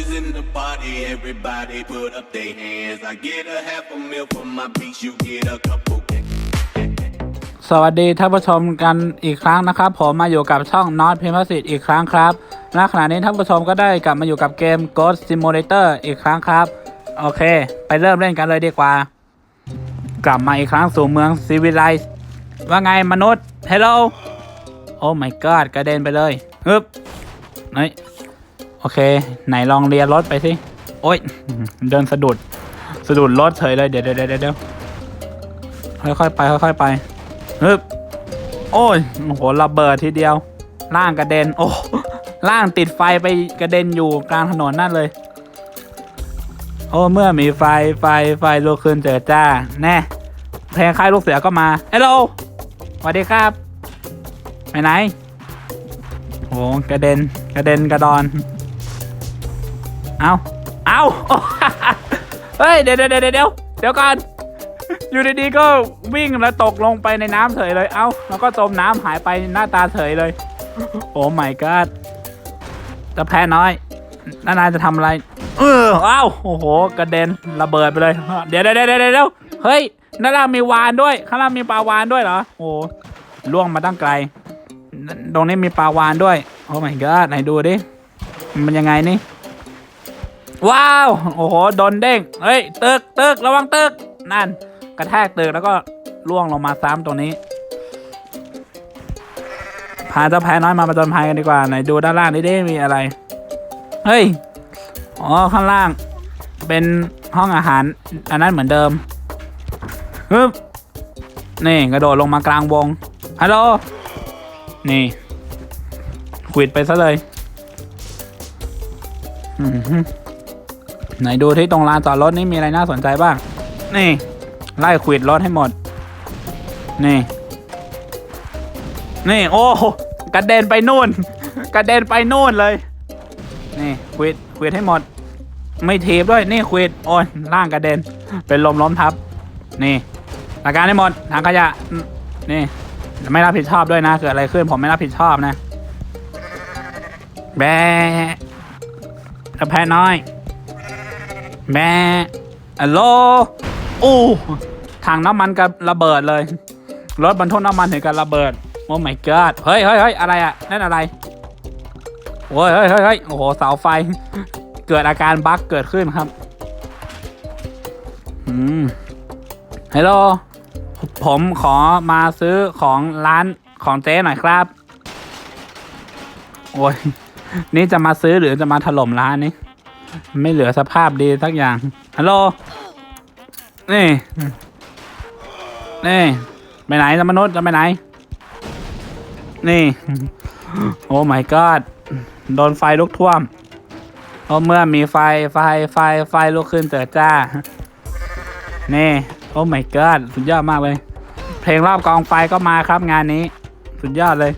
is in the party, everybody put up their hands. I get a half a meal for my piece, you get a couple. สวัสดีท่านผู้ชมกันอีกครั้งนะครับ ผมมาอยู่กับช่อง Not p i m p s i t อีกครั้งครับณขณะนี้ท่านผู้ชมก็ได้กลับมาอยู่กับเกม Ghost Simulator อีกครั้งครับ โอเค ไปเริ่มเล่นกันเลยดีกว่า กลับมาอีกครั้งสู่เมือง Civilize ว่าไงมนุษย์ Hello โอ้ my god กระเด็นไปเลยฮึบเฮ้ย โอเค ไหนลองเรียนรถไปสิ โอ้ยเดินสะดุด สะดุดรถเฉยเลยเดี๋ยวเดี๋ยวเดี๋ยวเดี๋ยวค่อยๆไป ค่อยๆไปฮึบโอ้ยโอ้โหระเบิดทีเดียว ล่างกระเด็น โอ้ล่างติดไฟไปกระเด็นอยู่กลางถนนนั่นเลย โอ้ เมื่อมีไฟไฟไฟลุกขึ้นเจอจ้า แน่เพลงค่ายลูกเสือก็มาเฮลโลสวัสดีครับ ไปไหนโอ้กระเด็น กระเด็นกระดอน เอาเอาโอ้เฮ้ยเดี๋ยวเดี๋ยวเดี๋ยวเดี๋ยวเดี๋ยวก่อนอยู่ดีๆก็วิ่งแล้วตกลงไปในน้ำเฉยเลย เอ้า แล้วก็จมน้ำหายไปหน้าตาเฉยเลย โอ้ my god จะแพ้น้อย นานาจะทำอะไร เออเอ้า โอ้โห กระเด็นระเบิดไปเลย เดี๋ยวเดี๋ยวเดี๋ยวเดี๋ยวเฮ้ยด้านล่างมีวานด้วย ข้างล่างมีปลาวานด้วยเหรอ โอ้ล่วงมาตั้งไกล ตรงนี้มีปลาวานด้วย โอ้ my god ไหนดูดิ มันยังไงนี่ ว้าว โอ้โห โดนเด้ง เฮ้ย ตึกตึกระวังตึก นั่น กระแทกตึกแล้วก็ล่วงลงมาซ้ำตรงนี้ พาเจ้าแพ้น้อยมาประจนภัยกันดีกว่า ไหนดูด้านล่างนี่ได้มีอะไร เฮ้ย อ๋อ ข้างล่าง เป็นห้องอาหาร อันนั้นเหมือนเดิมฮึบนี่กระโดดลงมากลางวง ฮัลโหล นี่ขวิดไปซะเลย อือ ไหนดูที่ตรงลานจอดรถนี่มีอะไรน่าสนใจบ้าง นี่ ไล่ขวิดรถให้หมด นี่ นี่ โอ้โหกระเด็นไปนู่น กระเด็นไปนู่นเลย นี่ขวิดขวิดให้หมด ไม่ทีบด้วย นี่ขวิดโอ้ยล่างกระเด็น เป็นลมล้มทับ นี่อากการให้หมดทางขยะ นี่ ไม่รับผิดชอบด้วยนะ เกิดอะไรขึ้นผมไม่รับผิดชอบนะ แบะกแพะน้อย แบะอะโลโอ้ถังน้ำมันกับระเบิดเลย รถบรรทุกน้ำมันถึงกับระเบิด โอ้ my god เฮ้ยเฮ้ยเฮ้ยอะไรอะนั่นอะไรโอ้ยเฮ้ยเฮ้ยเฮ้ยโอ้โห เสาไฟ เกิดอาการบั๊กเกิดขึ้นครับ อืมฮัลโหล ผมขอมาซื้อของร้านของเจ๊หน่อยครับ โอ้ย นี่จะมาซื้อหรือจะมาถล่มร้านนี้ ไม่เหลือสภาพดีสักอย่างฮัลโหลนี่นี่ไปไหนจะมนุษย์จะไปไหน นี่ โอ้ my god โดนไฟลุกท่วมเพราะเมื่อมีไฟไฟไฟไฟลุกขึ้นเจิดจ้า นี่ โอ้ my god สุดยอดมากเลย เพลงรอบกองไฟก็มาครับงานนี้ สุดยอดเลย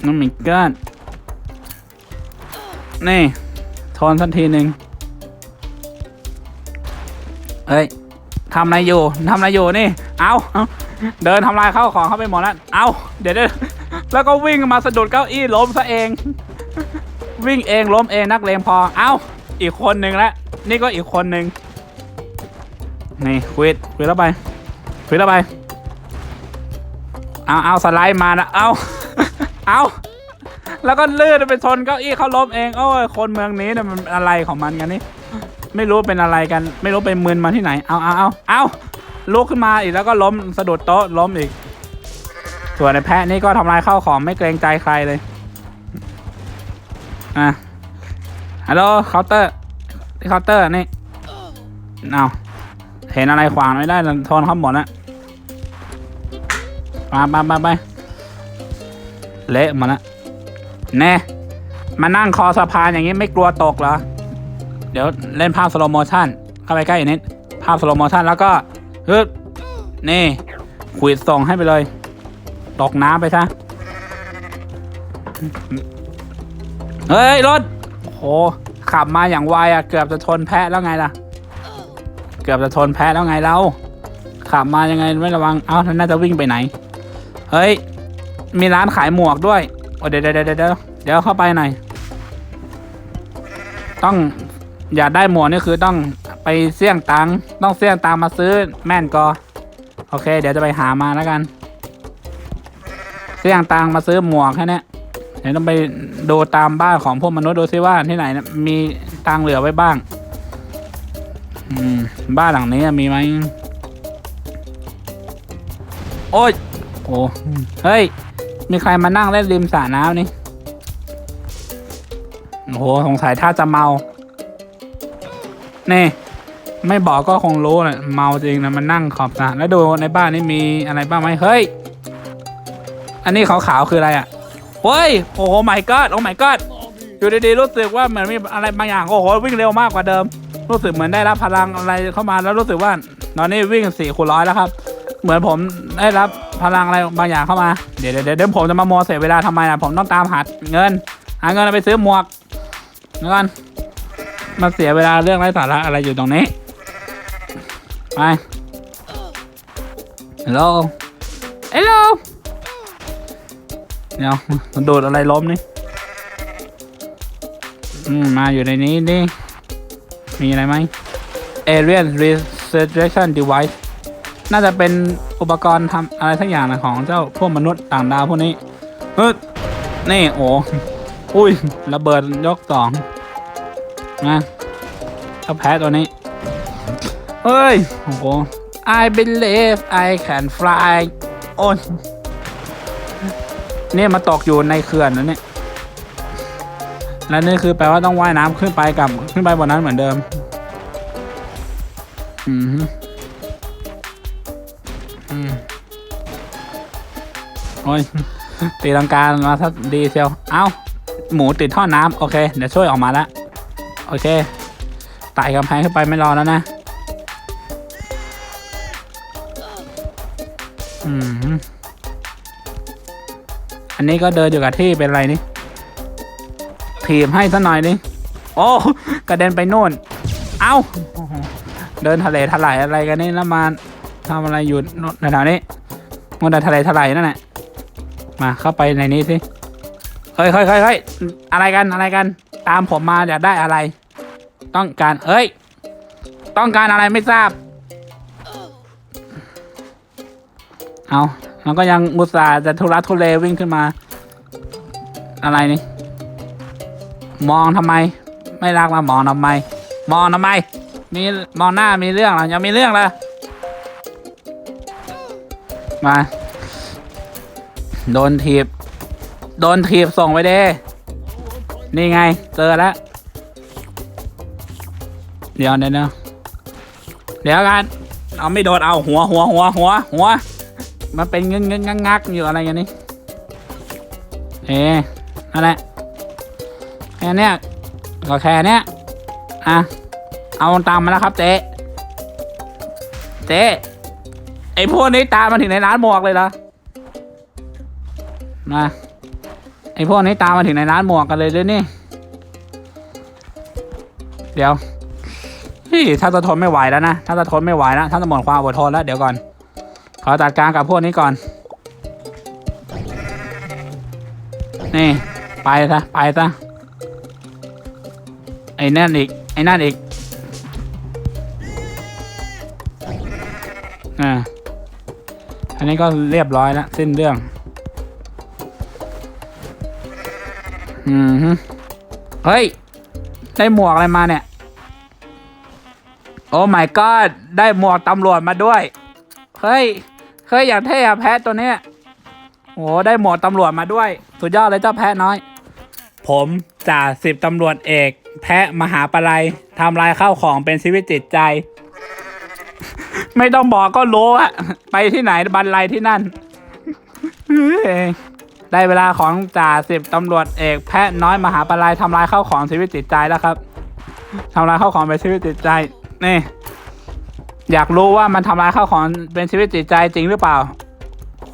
โอ้ my god นี่ทอนสักทีหนึ่งเฮ้ยทำอะไรอยู่ทำอะไรอยู่นี่ เอาเดินทำลายข้าวของเข้าไปหมดแล้วเอาเดี๋ยวเดี๋ยวแล้วก็วิ่งมาสะดุดเก้าอี้ล้มซะเอง วิ่งเองล้มเองนักเลงพอ เอาอีกคนหนึ่งแล้วนี่ก็อีกคนหนึ่งนี่ควิดควิดแล้วไปควิดแล้วไป เอาเอาสไลด์มานะเอาเอา แล้วก็ลื่นไปชนเก้าอี้เขาล้มเองโอ้ยคนเมืองนี้เนี่ยมันอะไรของมันกันนี่ไม่รู้เป็นอะไรกัน ไม่รู้ไปมึนมาที่ไหนเอาเอาเอาเอาลุกขึ้นมาอีกแล้วก็ล้มสะดุดโต๊ะล้มอีกส่วนในแพะนี่ก็ทำลายข้าวของไม่เกรงใจใครเลยอะฮัลโหลเคาน์เตอร์ที่เคาน์เตอร์นี่เอาเห็นอะไรขวางไม่ได้ทนเขาหมดแล้วมาไปไปไปเละหมดแล้ว แน่มานั่งคอสะพานอย่างนี้ไม่กลัวตกเหรอ เดี๋ยวเล่นภาพสโลโมชันเข้าไปใกล้อีกนิด ภาพสโลโมชันแล้วก็ฮึบนี่ขวิดส่งให้ไปเลย ตกน้ำไปซะ เฮ้ย รถโอ้โหขับมาอย่างไวอะเกือบจะชนแพะแล้วไงล่ะ เกือบจะชนแพะแล้วไงเรา ขับมายังไงไม่ระวัง เอ้าน่าจะวิ่งไปไหน เฮ้ย มีร้านขายหมวกด้วย โอ้เดี๋ยวเดี๋ยวเดี๋ยวเดี๋ยวเข้าไปหน่อย ต้องอยากได้หมวกนี่คือต้องไปเสี่ยงตังค์ต้องเสี่ยงตังค์มาซื้อแม่นก็โอเค เดี๋ยวจะไปหามาแล้วกัน เสี่ยงตังค์มาซื้อหมวกแค่นี้เดี๋ยวต้องไปดูตามบ้านของพวกมนุษย์ดูซิว่าที่ไหนนะมีตังค์เหลือไว้บ้าง อืม บ้านหลังนี้มีไหมโอ้ยโอ้เฮ้ย มีใครมานั่งเล่นริมสระน้ำนี่ โอ้โห สงสัยถ้าจะเมา นี่ ไม่บอกก็คงรู้แหละเมาจริงนะมันนั่งขอบสระแล้วดูในบ้านนี่มีอะไรบ้างไหมเฮ้ย อันนี้ขาวๆคืออะไรอะ เฮ้ย โอ้โห my god โอ้ my god อยู่ดีๆรู้สึกว่าเหมือนมีอะไรบางอย่างโอ้โหวิ่งเร็วมากกว่าเดิม รู้สึกเหมือนได้รับพลังอะไรเข้ามาแล้วรู้สึกว่าตอนนี้วิ่งสี่คูณร้อยแล้วครับ เหมือนผมได้รับ พลังอะไรบางอย่างเข้ามา เดี๋ยวเดี๋ยวเดี๋ยวผมจะมาโมวเสียเวลาทำไมล่ะผมต้องตามหาเงิน หาเงินเอาไปซื้อหมวกเงินมาเสียเวลาเรื่องไร้สาระอะไรอยู่ตรงนี้ ไปฮัลโหลฮัลโหลเดี๋ยวมันโดดอะไรล้มนี่อืมมาอยู่ในนี้ดิ มีอะไรไหม Alien Registration Device น่าจะเป็นอุปกรณ์ทำอะไรสักอย่างนะของเจ้าพวกมนุษย์ต่างดาวพวกนี้เฮ้ยนี่โอ้อุ้ยระเบิดยกสองนะเจ้าแพ้ตัวนี้เฮ้ยโอ้โห I believe I can fly โอ้ยเนี่ยมาตกอยู่ในเขื่อนนะเนี่ยและนี่คือแปลว่าต้องว่ายน้ำขึ้นไปกับขึ้นไปบนนั้นเหมือนเดิม อืม อ้ยตีลังกามาทัดีเชียวเอ้า หมูติดท่อน้ำโอเค เดี๋ยวช่วยออกมาล้วโอเคไต่กำแพงขึ้นไปไม่รอแล้วนะอืมอันนี้ก็เดินอยู่กับที่เป็นไรนี่ถีบให้ซะหน่อยดิโอ้กระเด็นไปโน่น เอ้า เดินทะเลถลายอะไรกันนี่แล้วมาทำอะไรอยู่ในแถวนี้มันเดินทะเลถลายนั่นแหละ มาเข้าไปในนี้สิเฮ้ยเฮ้ยเฮ้ยเฮ้ยอะไรกันอะไรกัน ตามผมมาอยากได้อะไร ต้องการเฮ้ย ต้องการอะไรไม่ทราบ เอามันก็ยังมุตส่าห์จะทุรัทุเลวิ่งขึ้นมา อะไรนี่ มองทำไม ไม่รักมามองทำไม มองทำไม มีมองหน้ามีเรื่องหรอยังมีเรื่องเหรอมา โดนถีบ โดนถีบส่งไปเด้ นี่ไง เจอแล้ว เดี๋ยวเดี๋ยวเดี๋ยวกัน เอาไม่โดนเอาหัวหัวหัวหัวหัว มันเป็นเงึ้งเงึ้งงักงักอยู่อะไรกันนี่เอ๊ะนั่นแหละแค่เนี้ยก็แค่เนี้ยอะ เอาตามมาแล้วครับเจ๊ เจ๊ไอพวกนี้ตามมาถึงในร้านหมวกเลยเหรอ มาไอพวกนี้ตามมาถึงในร้านหมวกกันเลยด้วยนี่ เดี๋ยวพี่ถ้าจะทนไม่ไหวแล้วนะถ้าจะทนไม่ไหวแล้วถ้าจะหมดความอดทนแล้วเดี๋ยวก่อน ขอจัดการกับพวกนี้ก่อน นี่ไปซะไปซะไอ้นั่นอีกไอ้นั่นอีกอ่าอันนี้ก็เรียบร้อยแล้วสิ้นเรื่อง อืมฮึเฮ้ย ได้หมวกอะไรมาเนี่ย โอ้ my god ได้หมวกตำรวจมาด้วย เฮ้ย เฮ้ย อย่างเท่อะแพะตัวเนี้ยโอ้ได้หมวกตำรวจมาด้วย สุดยอดเลยเจ้าแพะน้อย ผมจ่าสิบตำรวจเอก แพะมหาปลัยทำลายข้าวของเป็นชีวิตจิตใจ ไม่ต้องบอกก็รู้อะไปที่ไหนบันไลที่นั่นเฮ้ย ได้เวลาของจ่าสิบตำรวจเอกแพะน้อยมหาปลัยทำลายข้าวของชีวิตจิตใจแล้วครับทำลายข้าวของเป็นชีวิตจิตใจนี่ อยากรู้ว่ามันทำลายข้าวของเป็นชีวิตจิตใจจริงหรือเปล่า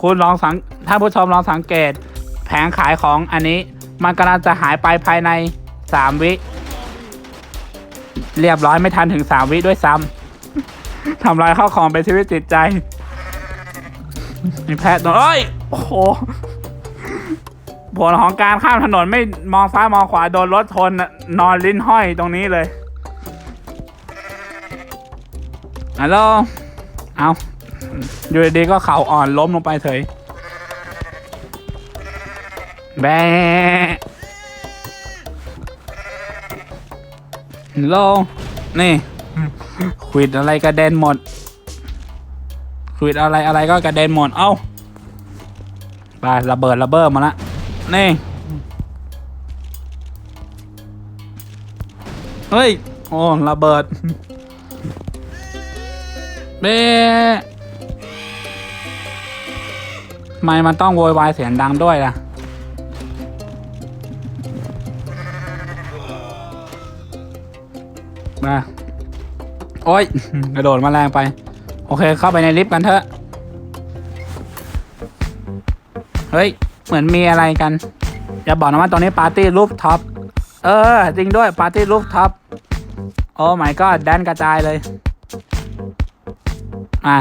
คุณลองสังท่านผู้ชมลองสังเกต แผงขายของอันนี้ มันกำลังจะหายไปภายในสามวิ เรียบร้อยไม่ทันถึงสามวิด้วยซ้ำทำลายข้าวของเป็นชีวิตจิตใจมีแพทย์ตัวเอ้ยโอ้โห ผลของการข้ามถนนไม่มองซ้ายมองขวาโดนรถชนนอนลิ้นห้อยตรงนี้เลยฮัลโหลเอาอยู่ดีๆก็เข่าอ่อนล้มลงไปเฉยแบฮัลโหลนี่ขวิดอะไรกระเด็นหมดขวิดอะไรอะไรก็กระเด็นหมด เอ้าไประเบิดระเบิดมาละ นี่ เฮ้ย โอ้ระเบิดเบ้ไม่มันต้องโวยวายเสียงดังด้วยล่ะ มา โอ้ย กระโดดมาแรงไป โอเค เข้าไปในลิฟต์กันเถอะ เฮ้ย เหมือนมีอะไรกัน อย่าบอกนะว่าตรงนี้ปาร์ตี้รูฟท็อป เออ จริงด้วยปาร์ตี้รูฟท็อป โอ้ my god แดนกระจายเลย อะ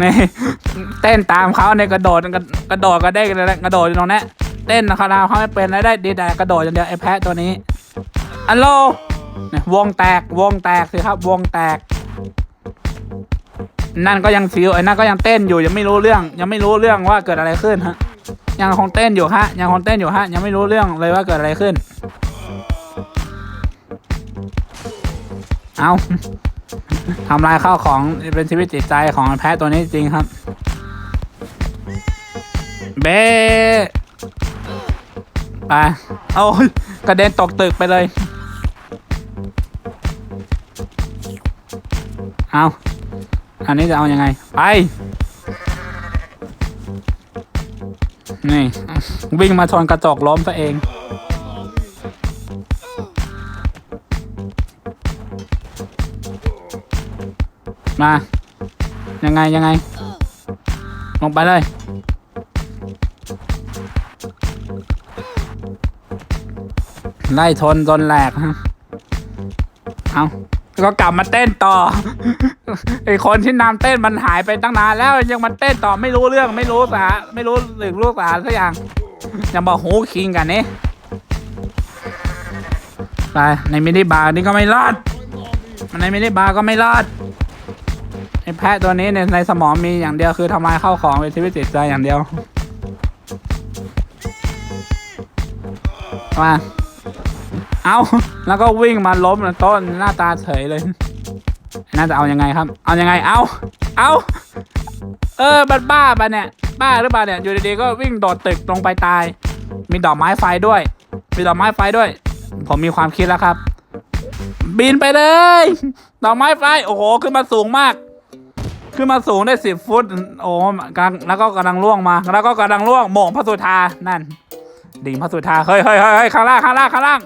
นี่เต้นตามเขาในกระโดดกระกระโดดก็ได้เลยกระโดดอยู่ตรงนี้เต้นนะครับเขาไม่เป็นแล้ได้ดีแต่กระโดดอย่างเดียวไอ้แพะตัวนี้อัลโหลเนี่ยวงแตกวงแตกสิครับ วงแตก นั่นก็ยังฟิวไอ้นั่นก็ยังเต้นอยู่ยังไม่รู้เรื่อง ยังไม่รู้เรื่องว่าเกิดอะไรขึ้นฮะ ยังคงเต้นอยู่ฮะยังคงเต้นอยู่ฮะยังไม่รู้เรื่องเลยว่าเกิดอะไรขึ้น เอาทำลายข้าวของเป็นชีวิตจิตใจของแพะตัวนี้จริงครับ เบ้ไปโอ้ยกระเด็นตกตึกไปเลย เอาอันนี้จะเอาอยัางไง ไป นี่วิ่งมาชนกระจกล้มซะเอง มา ยังไงยังไง ลงไปเลย ไล่ชนจนแหลกฮะ ก็กลับมาเต้นต่อไอคนที่นำเต้นมันหายไปตั้งนานแล้วยังมันเต้นต่อไม่รู้เรื่องไม่รู้สาไม่รู้สึกรู้สาสักอย่างยังบอกหูคิงกันนี่ไปในมินิบาร์นี่ก็ไม่รอดในมินิบาร์ก็ไม่รอดไอแพะตัวนี้ในในสมองมีอย่างเดียวคือทำลายข้าวของเป็นชีวิตจิตใจอย่างเดียวมา เอาแล้วก็วิ่งมาล้มต้นหน้าตาเฉยเลย น่าจะเอายังไงครับ เอายังไง เอาเอาเออบ้าบ้าปะเนี่ย บ้าหรือเปล่าเนี่ย อยู่ดีๆก็วิ่งโดดตึกลงไปตาย มีดอกไม้ไฟด้วย มีดอกไม้ไฟด้วย ผมมีความคิดแล้วครับ บินไปเลย ดอกไม้ไฟ โอ้โห ขึ้นมาสูงมาก ขึ้นมาสูงได้สิบฟุต โอ้กำลังแล้วก็กำลังล่วงมา แล้วก็กำลังล่วงหม่งพระสุธา นั่น ดิ่งพระสุธา เฮ้ยเฮ้ยเฮ้ยเฮ้ยข้างล่าง ข้างล่าง ข้างล่าง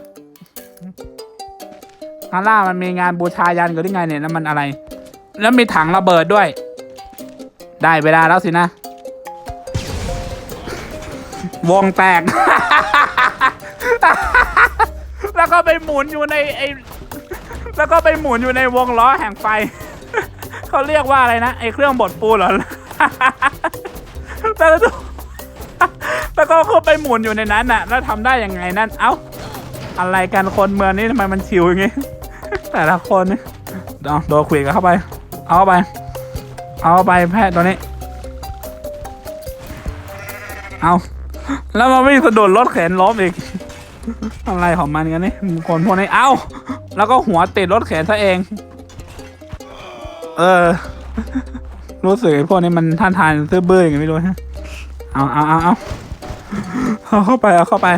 ข้างล่ามันมีงานบูชายันหรือไงเนี่ยแล้วมันอะไร แล้วมีถังระเบิดด้วย ได้เวลาแล้วสินะ วงแตก แล้วก็ไปหมุนอยู่ในไอแล้วก็ไปหมุนอยู่ในวงล้อแห่งไฟ เขาเรียกว่าอะไรนะไอเครื่องบดปูเหรอแล้วก็แล้วก็ไปหมุนอยู่ในนั้นน่ะ แล้วทำได้ยังไงนั่นเอ้า อะไรกันคนเมืองนี้ทำไมมันชิวอย่างงี้ แต่ละคนนี่เอาโดนขวีกันเข้าไป เอาไป เอาไปแพทย์ตัวนี้ เอาแล้วมาวิ่งสะดุดรถเข็นล้มอีก อะไรของมันกันนี่คนพวกนี้ เอาแล้วก็หัวติดรถเข็นซะเอง เออ รู้สึกไอ้พวกนี้มันท่านทานซื้อเบื่ออย่างไม่รู้ฮะ เอาเอาเอาเอาเข้าไปเอาเข้าไป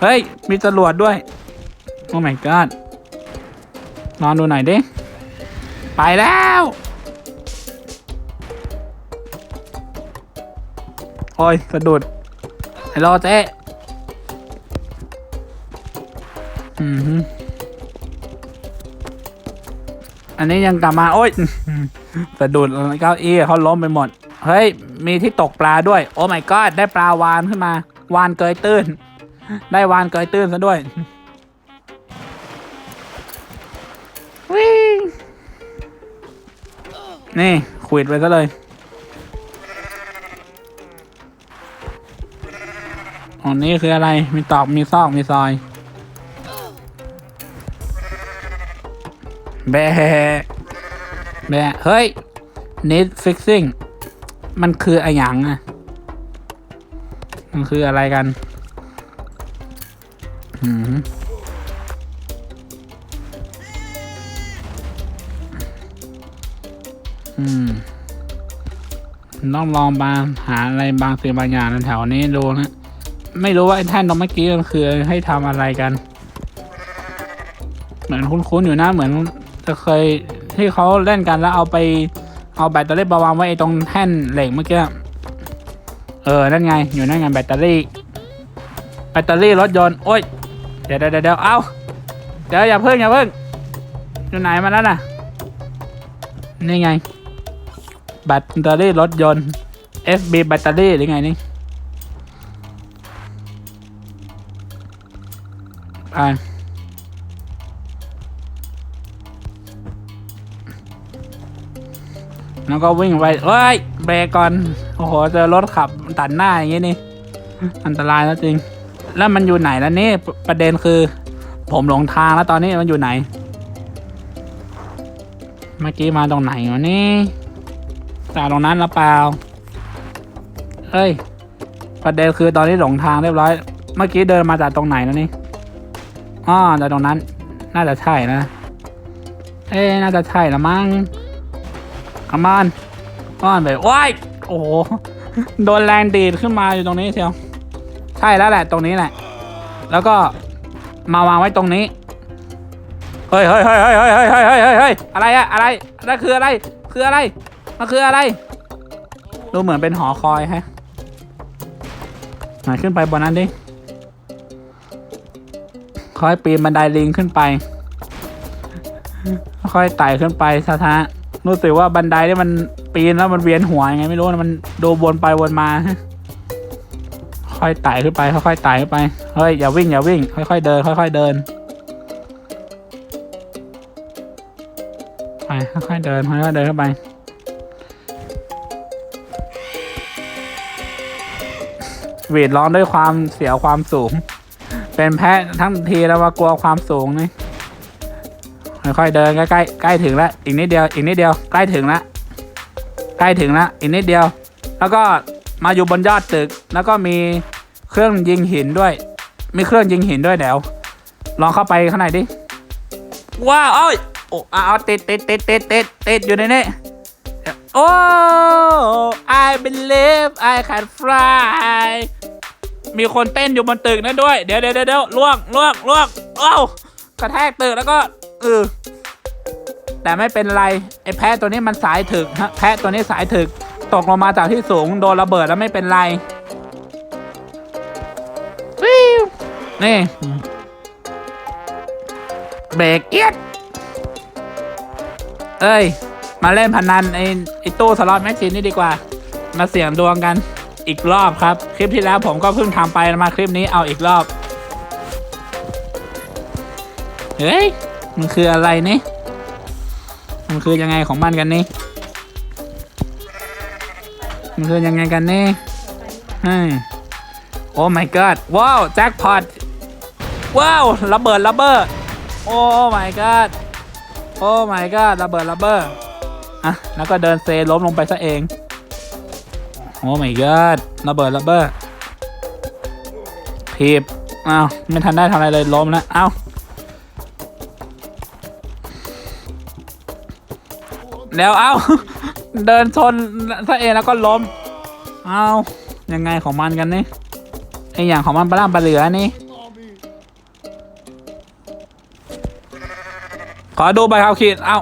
เฮ้ย มีจรวดด้วย โอ้ my god นอนดูหน่อยดิ ไปแล้ว โอ้ยสะดุดฮัลโหลเจ๊อืมอันนี้ยังกลับมา โอ้ยสะดุดเก้าอี้เขาล้มไปหมด เฮ้ย มีที่ตกปลาด้วย โอ้ my god ได้ปลาวานขึ้นมา วานเกยตื้น ได้วานเกยตื้นซะด้วยวิ่งนี่ขวิดไปซะเลยอันนี้คืออะไร มีตอก มีซอก มีซอยแบะแบะเฮ้ย need fixing มันคืออะไรอย่างอะมันคืออะไรกัน อืมอืมต้องลองบางหาอะไรบางสิ่งบางอย่างแถวนี้ดูนะ ไม่รู้ว่าไอ้ท่านตรงเมื่อกี้มันคือให้ทำอะไรกัน เหมือนคุ้นๆอยู่นะเหมือนจะเคยที่เขาเล่นกันแล้วเอาไปเอาแบตเตอรี่มาวางไว้ไอ้ตรงแท่นเหล็กเมื่อกี้ เออ นั่นไง อยู่นั่นไงแบตเตอรี่ แบตเตอรี่รถยนต์ โอ้ย เดี๋ยวเดี๋ยวเดี๋ยวเอาเดี๋ยวอย่าเพิ่งอย่าเพิ่งอยู่ไหนมาแล้วน่ะ นี่ไง แบตเตอรี่รถยนต์ FB แบตเตอรี่หรือไงนี่ไปแล้วก็วิ่งไปเฮ้ยเบรกก่อน โอ้โห เจอรถขับตัดหน้าอย่างงี้นี่ อันตรายแล้วจริง แล้วมันอยู่ไหนแล้วนี่ประเด็นคือ ผมหลงทางแล้วตอนนี้มันอยู่ไหน เมื่อกี้มาตรงไหนวะนี่จากตรงนั้นหรือเปล่าเฮ้ย ประเด็นคือตอนนี้หลงทางเรียบร้อย เมื่อกี้เดินมาจากตรงไหนนะนี่อ๋อจากตรงนั้น น่าจะใช่นะ เอ๊ะน่าจะใช่ละมั้งขมานอ้อนไปว้ายโอ้โห โดนแรงดีดขึ้นมาอยู่ตรงนี้เชียว ใช่แล้วแหละตรงนี้แหละ แล้วก็มาวางไว้ตรงนี้เฮ้ยเฮ้ยเฮ้ยเฮ้ยเฮ้ยเฮ้ยเฮ้ยเฮ้ยเฮ้ยเฮ้ยอะไรอะอะไรนั่นคืออะไร คืออะไร มันคืออะไร ดูเหมือนเป็นหอคอยฮะไหนขึ้นไปบนนั้นดิค่อยปีนบันไดลิงขึ้นไป ค่อยไต่ขึ้นไปช้าๆรู้สึกว่าบันไดนี่มันปีนแล้วมันเวียนหัวยังไงไม่รู้นะมันดูวนไปวนมา ค่อยไต่ขึ้นไป ค่อยๆไต่ขึ้นไป เฮ้ย อย่าวิ่ง อย่าวิ่ง ค่อยๆเดิน ค่อย ๆ เดิน ไป ค่อยๆเดิน ค่อยๆเดินเข้าไป หวีดร้องด้วยความเสียวความสูง เป็นแพะทั้งทีแล้วว่ากลัวความสูงนี่ ค่อยๆเดินใกล้ๆใกล้ถึงแล้ว อีกนิดเดียว อีกนิดเดียว ใกล้ถึงแล้ว ใกล้ถึงแล้ว อีกนิดเดียว แล้วก็ มาอยู่บนยอดตึก แล้วก็มีเครื่องยิงหินด้วย มีเครื่องยิงหินด้วยเดี๋ยวลองเข้าไปข้างในดิ ว้าวโอ้ยโอ้เอาติดติดติดติดติดติดอยู่ในนี้โอ้ I believe I can fly มีคนเต้นอยู่บนตึกนั่นด้วย เดี๋ยวเดี๋ยวเดี๋ยวล่วงล่วงล่วงเอ้ากระแทกตึกแล้วก็เออแต่ไม่เป็นไร ไอ้แพะตัวนี้มันสายถึกฮะ แพะตัวนี้สายถึก ตกลงมาจากที่สูงโดนระเบิดแล้วไม่เป็นไรวิวนี่เบรกเอียดเอ้ย มาเล่นพนันไอ้ไอ้ตู้สล็อตแมชชีนนี่ดีกว่า มาเสี่ยงดวงกันอีกรอบครับ คลิปที่แล้วผมก็เพิ่งทำไปมาคลิปนี้เอาอีกรอบ เฮ้ย มันคืออะไรนี่ มันคือยังไงของมันกันนี่ มันคือยังไงกันนี่เฮ้โอ้ my god ว้าวแจ็คพอตว้าวระเบิดระเบิดโอ้ my god โอ้ my god ระเบิดระเบิดอะแล้วก็เดินเซล้มลงไปซะเอง โอ้ my god ระเบิดระเบิดทีบอ้าวไม่ทันได้ทำอะไรเลยล้มแล้วเอ้าแล้วเอ้า เดินชนซะเองแล้วก็ล้ม เอายังไงของมันกันนี่ไออย่างของมันปลาล่ำปลาเหลือนี่ ขอดูใบขับขี่เอา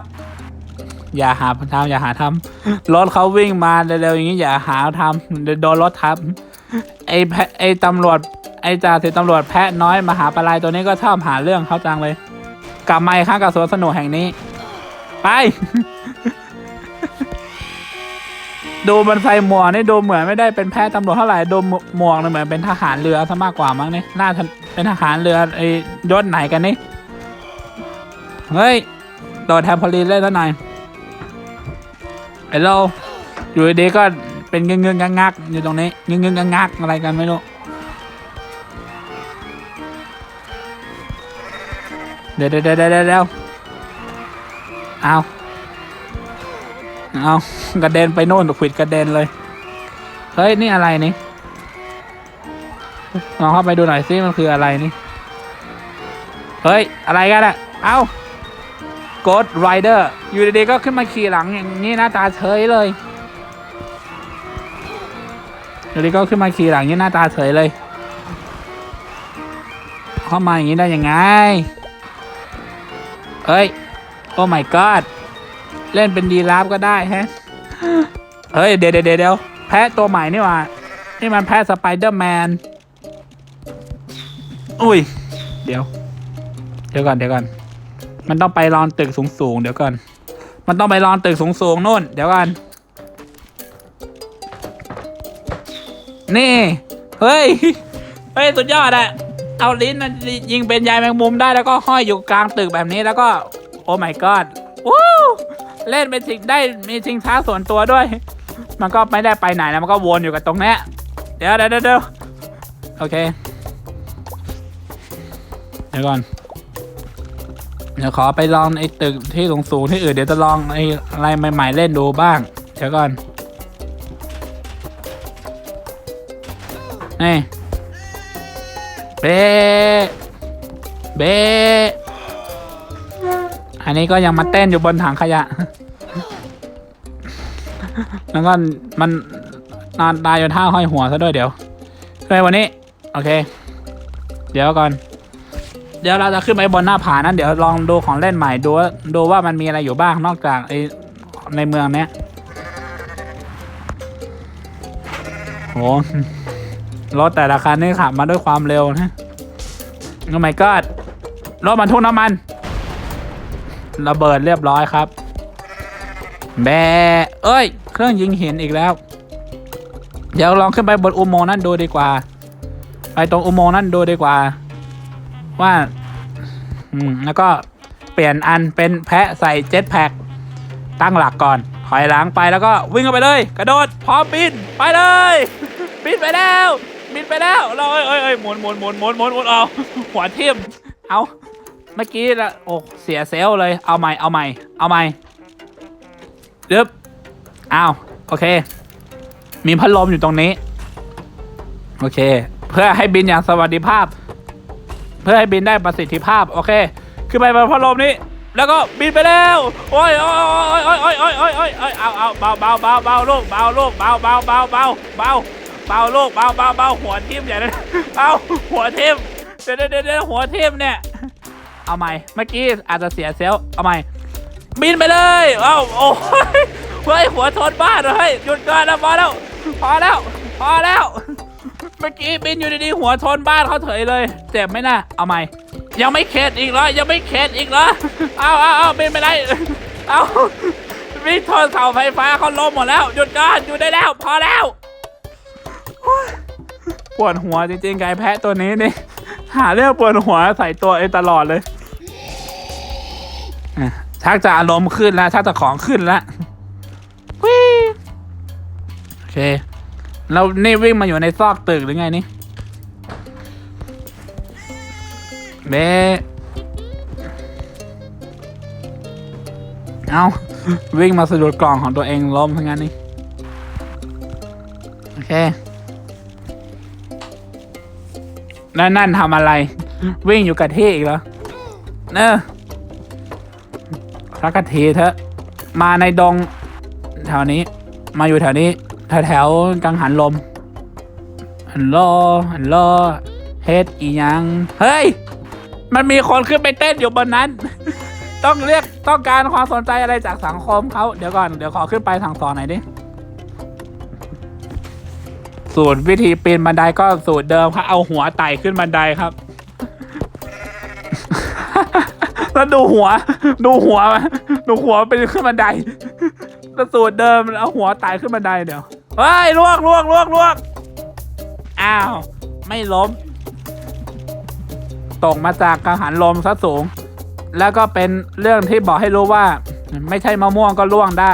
อย่าหาทำอย่าหาทำรถเขาวิ่งมาเร็วๆอย่างนี้อย่าหาทำโดนรถทับไอแพไอตำรวจไอจ่าสิบตำรวจแพะน้อยมาหาปลาไหลตัวนี้ก็ชอบหาเรื่องเขาจังเลย กลับมาอีกครั้งกับสวนสนุกแห่งนี้ ไป ดูมันใส่หมวกนี่ดูเหมือนไม่ได้เป็นแพทย์ตำรวจเท่าไหร่ดูหมวกเนี่ยเหมือนเป็นทหารเรือซะมากกว่ามั้งนี่ยน่าเป็นทหารเรือไอ้ยศไหนกันนี่เฮ้ยโดดแทมพอลีนเล่นแล้นายไอ้เราอยู่ดีก็เป็นเงื้องงักงักอยู่ตรงนี้เงื้องงักงักอะไรกันไม่รู้เดี๋ยวเดี๋ยวเดี๋ยวเดี๋ยวเอา เอากระเด็นไปโน่นขวิดกระเด็นเลย เฮ้ย นี่อะไรนี่ลองเข้าไปดูหน่อยซิมันคืออะไรนี่ เฮ้ย อะไรกันอะเอา Ghost Rider อยู่ดีๆก็ขึ้นมาขี่หลังอย่างนี้หน้าตาเฉยเลยอยู่ดีก็ขึ้นมาขี่หลังนี้หน้าตาเฉยเลย เข้ามาอย่างนี้ได้ยังไงเอ้ย โอ้ my god เล่นเป็นดีราฟก็ได้แฮะ เฮ้ย เดี๋ยวเดี๋ยวเดี๋ยวแพะตัวใหม่นี่หว่านี่มันแพะสไปเดอร์แมน อุ้ย เดี๋ยว เดี๋ยวก่อนเดี๋ยวก่อน มันต้องไปรอนตึกสูงๆ เดี๋ยวก่อน มันต้องไปรอนตึกสูงๆนู่น เดี๋ยวก่อน นี่ เฮ้ย เฮ้ย สุดยอดอะเอาลิ้นมันยิงเป็นยายแมงมุมได้แล้วก็ห้อยอยู่กลางตึกแบบนี้แล้วก็ โอ้ my god วู้ เล่นเป็นชิงได้มีชิงช้าส่วนตัวด้วย มันก็ไม่ได้ไปไหนแล้วมันก็วนอยู่กับตรงเนี้ยเดี๋ยวเดี๋ยวเดี๋ยวโอเคเดี๋ยวก่อนเดี๋ยวขอไปลองไอ้ตึกที่สูงสูงที่อื่นเดี๋ยวจะลองไอ้อะไรใหม่ๆเล่นดูบ้างเดี๋ยวก่อนนี่เบเบ อันนี้ก็ยังมาเต้นอยู่บนถังขยะ แล้วก็มันนอนตายอยู่ท่าห้อยหัวซะด้วยเดี๋ยวขึ้นไปวันนี้ โอเค เดี๋ยวก่อน เดี๋ยวเราจะขึ้นไปบนหน้าผานั้นเดี๋ยวลองดูของเล่นใหม่ดูว่าดูว่ามันมีอะไรอยู่บ้างนอกจากไอในเมืองเนี้ยโหรถแต่ละคันนี่ขับมาด้วยความเร็วนะโอ้ my god รถบรรทุกน้ำมัน ระเบิดเรียบร้อยครับ แบเอ้ย เครื่องยิงหินอีกแล้ว เดี๋ยวลองขึ้นไปบนอุโมงค์นั่นดูดีกว่า ไปตรงอุโมงค์นั่นดูดีกว่า ว่า อืม แล้วก็เปลี่ยนอันเป็นแพะใส่เจ็ตแพ็กตั้งหลักก่อนถอยหลังไปแล้วก็วิ่งเข้าไปเลย กระโดดพร้อมบินไปเลยบินไปแล้วบินไปแล้วเราเอ้ยเอ้ยเอ้ยหมุนหมุนหมุนหมุนหมุนหมุนเอาหัวทิ่มเอา เมื่อกี้ละโอ้เสียเซลเลยเอาใหม่เอาใหม่เอาใหม่ดึบอ้าวโอเค มีพัดลมอยู่ตรงนี้ โอเค เพื่อให้บินอย่างสวัสดิภาพ เพื่อให้บินได้ประสิทธิภาพ โอเค ขึ้นไปบนพัดลมนี้ แล้วก็บินไปแล้วโอ้ยโอ้ยโอ้ยโอ้ยโอ้ยโอ้ยโอ้ยโอ้ยเอาเอาเบาเบาเบาเบาลูกเบาลูกเบาเบาเบาเบาเบาเบาลูกเบาเบาเบาหัวทิ่มอย่างนั้นเอาหัวทิ่มเดี๋ยวเดี๋ยวเดี๋ยวเดี๋ยวหัวทิ่มเนี่ย เอาใหม่ เมื่อกี้อาจจะเสียเซลเอาใหม่ บินไปเลย เอ้า โอ้ยเฮ้ย หัวชนบ้านเลยหยุดก่อนนะพอแล้ว พอแล้ว พอแล้ว เมื่อกี้บินอยู่ดีๆ หัวชนบ้านเขาเฉยเลย เจ็บไหมนะเอาใหม่ ยังไม่เข็ดอีกเหรอ ยังไม่เข็ดอีกเหรอ เอาเอาเอาบินไปไหนเอาบินชนเสาไฟฟ้าเขาล้มหมดแล้ว หยุดก่อนหยุดได้แล้ว พอแล้ว ปวดหัวจริงๆไก่แพะตัวนี้นี่ หาเรื่องปวดหัวใส่ตัวเองตลอดเลยอะชักจะอารมณ์ขึ้นแล้วชักจะของขึ้นแล้ววิโอเค เรานี่วิ่งมาอยู่ในซอกตึกหรือไงนี่เบเอาวิ่งมาสะดุดกล่องของตัวเองล้มทั้งนั้นนี่ โอเค แล้วนั่นทำอะไร วิ่งอยู่กับที่อีกเหรอเนอะสักกะทีเถอะ มาในดงแถวนี้ มาอยู่แถวนี้แถวแถวๆกังหันลมฮัลโหลฮัลโหลเฮ็ดอียัง เฮ้ย มันมีคนขึ้นไปเต้นอยู่บนนั้น ต้องเรียกต้องการความสนใจอะไรจากสังคมเขาเดี๋ยวก่อน เดี๋ยวขอขึ้นไปสั่งสอนหน่อยดิ สูตรวิธีปีนบันไดก็สูตรเดิมครับเอาหัวไต่ขึ้นบันไดครับ แล้วดูหัว ดูหัวมันดูหัวเป็นขึ้นบันไดแล้วสูตรเดิมเอาหัวไต่ขึ้นบันไดเดี๋ยวเฮ้ยลวกลวกลวกลวกอ้าว ไม่ล้มตกมาจากกังหันลมซะสูง แล้วก็เป็นเรื่องที่บอกให้รู้ว่า ไม่ใช่มะม่วงก็ล่วงได้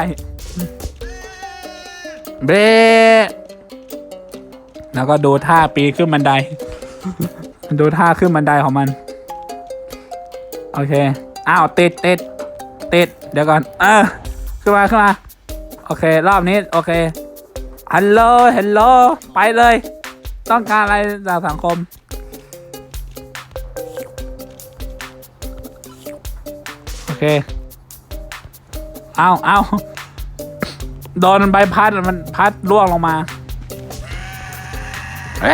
เบร แล้วก็ดูท่าปีนขึ้นบันได ดูท่าขึ้นบันไดของมัน โอเค อ้าวติดติดติดเดี๋ยวก่อน เออ ขึ้นมาขึ้นมา โอเค รอบนี้ โอเค ฮัลโหล ฮัลโหล ไปเลย ต้องการอะไรจากสังคม โอเค เอาเอาโดนใบพัดมันพัดล่วงลงมา ก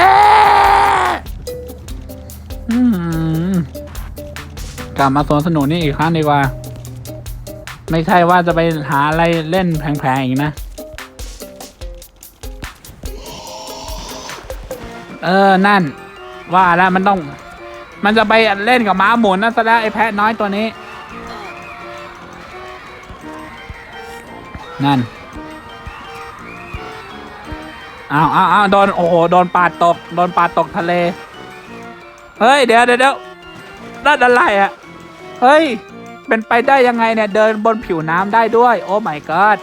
ลับมาสวนสนุนนี่อีกครั้งดีกว่า ไม่ใช่ว่าจะไปหาอะไรเล่นแพงๆอีกนะ เออ นั่น ว่าแล้วมันต้อง มันจะไปเล่นกับม้าหมุนนั่นซะแล้วไอ้แพะน้อยตัวนี้ นั่น อ้าวอ้าวอ้าวโดนโอ้โหโดนปาดตกโดนปาดตกทะเล เฮ้ย เดี๋ยวเดี๋ยวเดี๋ยวนั่นอะไรอะเฮ้ย เป็นไปได้ยังไงเนี่ยเดินบนผิวน้ำได้ด้วย โอ้ my god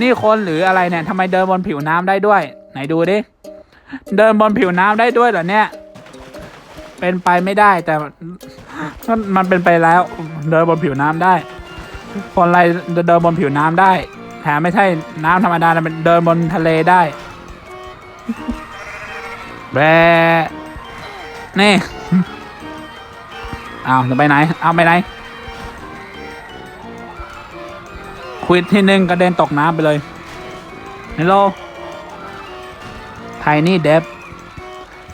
นี่คนหรืออะไรเนี่ยทำไมเดินบนผิวน้ำได้ด้วย ไหนดูดิ เดินบนผิวน้ำได้ด้วยเหรอเนี่ย เป็นไปไม่ได้แต่มันมันเป็นไปแล้ว เดินบนผิวน้ำได้ คนอะไรเดินบนผิวน้ำได้แถมไม่ใช่น้ำธรรมดานะเป็นเดินบนทะเลได้ แบะนี่ เอาจะไปไหน เอาไปไหน ควิดที่หนึ่งกระเด็นตกน้ำไปเลยฮัลโหลไทนี่เดฟ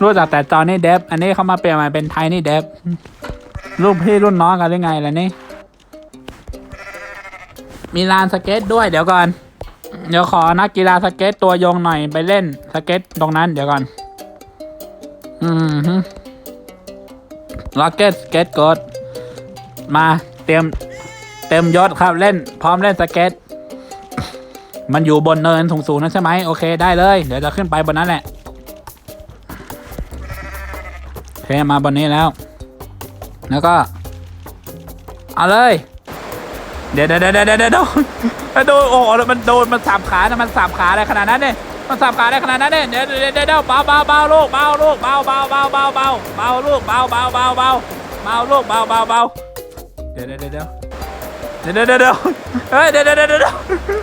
รู้จักแต่จอนี่เดฟอันนี้เขามาเปลี่ยนมาเป็นไทนี่เดฟรุ่นพี่รุ่นน้องกันหรือไงล่ะนี่ มีลานสเก็ตด้วยเดี๋ยวก่อน เดี๋ยวขอนักกีฬาสเก็ตตัวยงหน่อยไปเล่นสเก็ตตรงนั้นเดี๋ยวก่อน อืมฮึล็อกเก็ตสเก็ตกดมาเตรียมเต็มยศครับเล่น พร้อมเล่นสเก็ต มันอยู่บนเนินสูงๆนั่นใช่ไหมโอเคได้เลย เดี๋ยวจะขึ้นไปบนนั้นแหละโอเคมาบนนี้แล้ว แล้วก็ เอาเลย เดี๋ยวเดี๋ยวเดี๋ยวเดี๋ยวเดี๋ยวโดนโอ้โหมันโดนมันสับขานะมันสับขาอะไรขนาดนั้นเนี่ยมันสับขาได้ขนาดนั้นเนี่ยเดี๋ยวเดี๋ยวเดี๋ยวเดี๋ยวเบาเบาเบาลูกเบาลูกเบาเบาเบาเบาเบาเบาลูกเบาเบาเบาเบาเบาลูกเบาเบาเบาเดี๋ยวเดี๋ยวเดี๋ยวเดี๋ยวเดี๋ยวเดี๋ยวเดี๋ยวเฮ้ยเดี๋ยวเดี๋ยวเดี๋ยวเดี๋ยว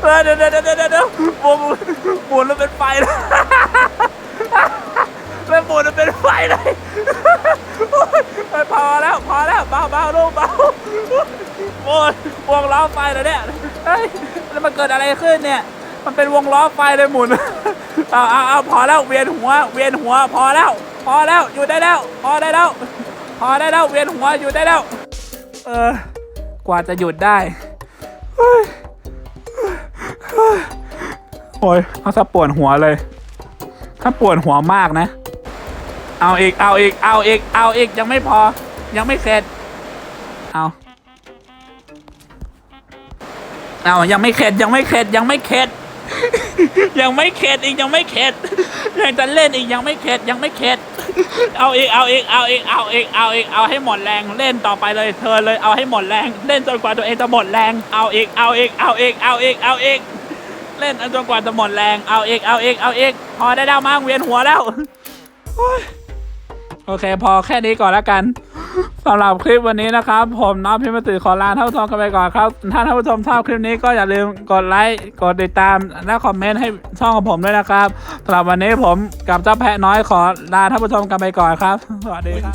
เฮ้ยเดี๋ยวเดี๋ยวเดี๋ยวเดี๋ยวเดี๋ยวหมุนหมุนแล้วเป็นไฟเลย ไม่หมุนเป็นไฟเลยพอแล้วพอแล้วเบาเบาลูกเบาโอ้ยวงล้อไฟเลยเนี่ยเฮ้ยแล้วมันเกิดอะไรขึ้นเนี่ย มันเป็นวงล้อไฟเลยหมุนเอาเอาเอาพอแล้วเวียนหัว เวียนหัว พอแล้ว พอแล้วอยู่ได้แล้ว พอได้แล้ว พอได้แล้วเวียนหัวอยู่ได้แล้ว เออกว่าจะหยุดได้โอ้ยเอาซะปวดหัวเลย ถ้าปวดหัวมากนะ เอาอีก เอาอีก เอาอีก เอาอีก ยังไม่พอ ยังไม่เสร็จ เอา เอายังไม่เข็ด ยังไม่เข็ด ยังไม่เข็ด ยังไม่เข็ดอีก ยังไม่เข็ด ยังจะเล่นอีก ยังไม่เข็ด ยังไม่เข็ด เอาอีก เอาอีก เอาอีก เอาอีก เอาอีก เอาให้หมดแรง เล่นต่อไปเลย เธอเลย เอาให้หมดแรง เล่นจนกว่าตัวเองจะหมดแรง เอาอีก เอาอีก เอาอีก เอาอีก เอาอีก เล่นจนกว่าจะหมดแรง เอาอีก เอาอีก เอาอีก พอได้แล้วมั้งเวียนหัวแล้วโอ้ย โอเค พอแค่นี้ก่อนแล้วกันสำหรับคลิปวันนี้นะครับ ผมน้องพิมพ์ติขอลาท่านผู้ชมกันไปก่อนครับ ถ้าท่านผู้ชมชอบคลิปนี้ก็อย่าลืมกดไลค์กดติดตามและคอมเมนต์ให้ช่องของผมด้วยนะครับสำหรับวันนี้ผมกับเจ้าแพะน้อยขอลาท่านผู้ชมกันไปก่อนครับ สวัสดีครับ